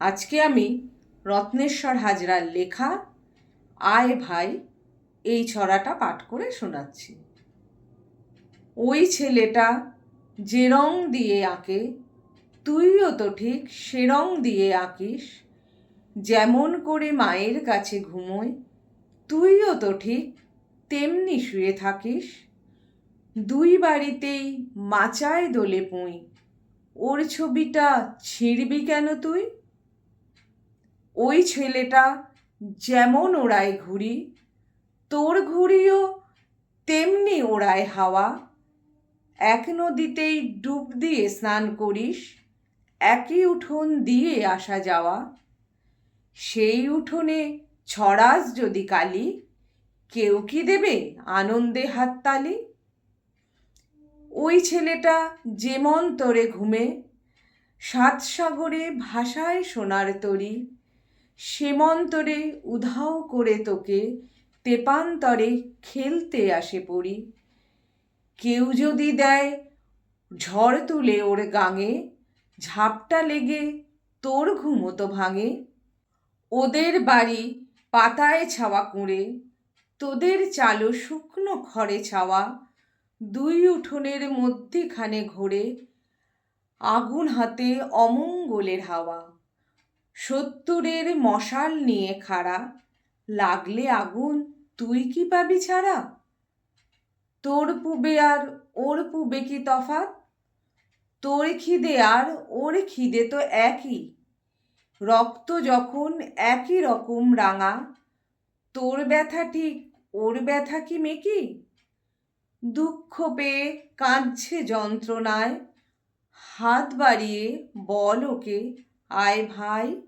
আজকে আমি রত্নেশ্বর হাজরার লেখা আয় ভাই এই ছড়াটা পাঠ করে শোনাচ্ছি। ওই ছেলেটা যে রং দিয়ে আঁকে, তুইও তো ঠিক সে রং দিয়ে আঁকিস। যেমন করে মায়ের কাছে ঘুমোয়, তুইও তো ঠিক তেমনি শুয়ে থাকিস। দুই বাড়িতেই মাচায় দোলে পুঁই, ওর ছবিটা ছিঁড়বি কেন তুই? ওই ছেলেটা যেমন ওড়ায় ঘুড়ি, তোর ঘুড়িও তেমনি ওড়ায় হাওয়া। এক নদীতেই ডুব দিয়ে স্নান করিস, একই উঠোন দিয়ে আসা যাওয়া। সেই উঠোনে ছড়াস যদি কালি, কেউ কি দেবে আনন্দে হাততালি ওই ছেলেটা যেমন তোরে ঘুমে, সাত সাগরে ভাষায় সোনার তরি। সেমন্তরে উধাও করে তোকে তেপান্তরে খেলতে আসে পড়ি। কেউ যদি দেয় ঝড় তুলে ওর গাঙে, ঝাপটা লেগে তোর ঘুমতো ভাঙে। ওদের বাড়ি পাতায় ছাওয়া কুঁড়ে, তোদের চালো শুকনো খড়ে ছাওয়া। দুই উঠোনের মধ্যেখানে ঘোরে আগুন হাতে অমঙ্গলের হাওয়া। সত্তরের মশাল নিয়ে খাড়া। লাগলে আগুন, তুই কি পাবি ছাড়া? তোর পুবে আর ওর পুবে কি তফাৎ তোর খিদে আর ওর খিদে তো একই। রক্ত যখন একই রকম রাঙা, তোর ব্যথা ঠিক ওর ব্যথা কি মেকি? দুঃখ পেয়ে কাঁদছে যন্ত্রণায়। হাত বাড়িয়ে বল ওকে, আয় ভাই।